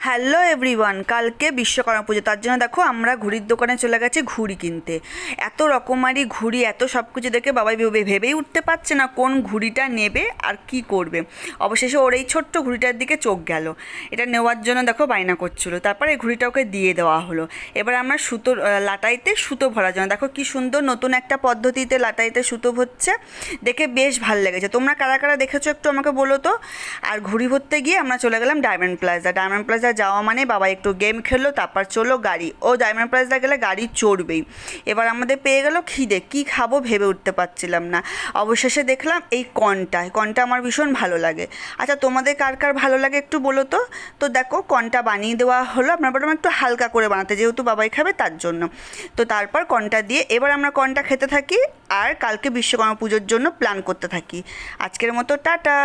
Hello everyone, কালকে বিশ্বকর্মা পুজো। তার জন্য দেখো আমরা ঘুড়ির দোকানে চলে গেছি ঘুড়ি কিনতে। এত রকমারি ঘুড়ি, এত সব কিছু দেখে বাবাই ভেবে ভেবেই উঠতে পারছে না কোন ঘুড়িটা নেবে আর কি করবে। অবশেষে ওর এই ছোট্ট ঘুড়িটার দিকে চোখ গেল। এটা নেওয়ার জন্য দেখো বায়না করছিল। তারপরে এই ঘুড়িটা ওকে দিয়ে দেওয়া হলো। এবার আমরা সুতো লাটাইতে সুতো ভরার জন্য। দেখো কি সুন্দর নতুন একটা পদ্ধতিতে লাটাইতে সুতো ভরছে। দেখে বেশ ভালো লেগেছে। তোমরা কারা কারা দেখেছ একটু আমাকে বলো তো? আর ঘুড়ি ভরতে গিয়ে আমরা চলে গেলাম ডায়মন্ড প্লাজা ডায়মন্ড প্লাজা যাওয়া মানে বাবা একটু গেম খেললো, তারপর চলো গাড়ি। ও ডায়মন্ড প্লাজা গেলে গাড়ি চড়বেই। এবার আমাদের পেয়ে গেল খিদে, কি খাব ভেবে উঠতে পারছিলাম না। অবশেষে দেখলাম এই কনটা কনটা আমার ভীষণ ভালো লাগে। আচ্ছা তোমাদের কার কার ভালো লাগে একটু বলো তো? তো দেখো, কনটা বানিয়ে দেওয়া হলো আপনার বললাম একটু হালকা করে বানাতে, যেহেতু বাবাই খাবে তার জন্য। তো তারপর কনটা দিয়ে, এবার আমরা কনটা খেতে থাকি, আর কালকে বিশ্বকর্মা পুজোর জন্য প্ল্যান করতে থাকি। আজকের মতো টাটা।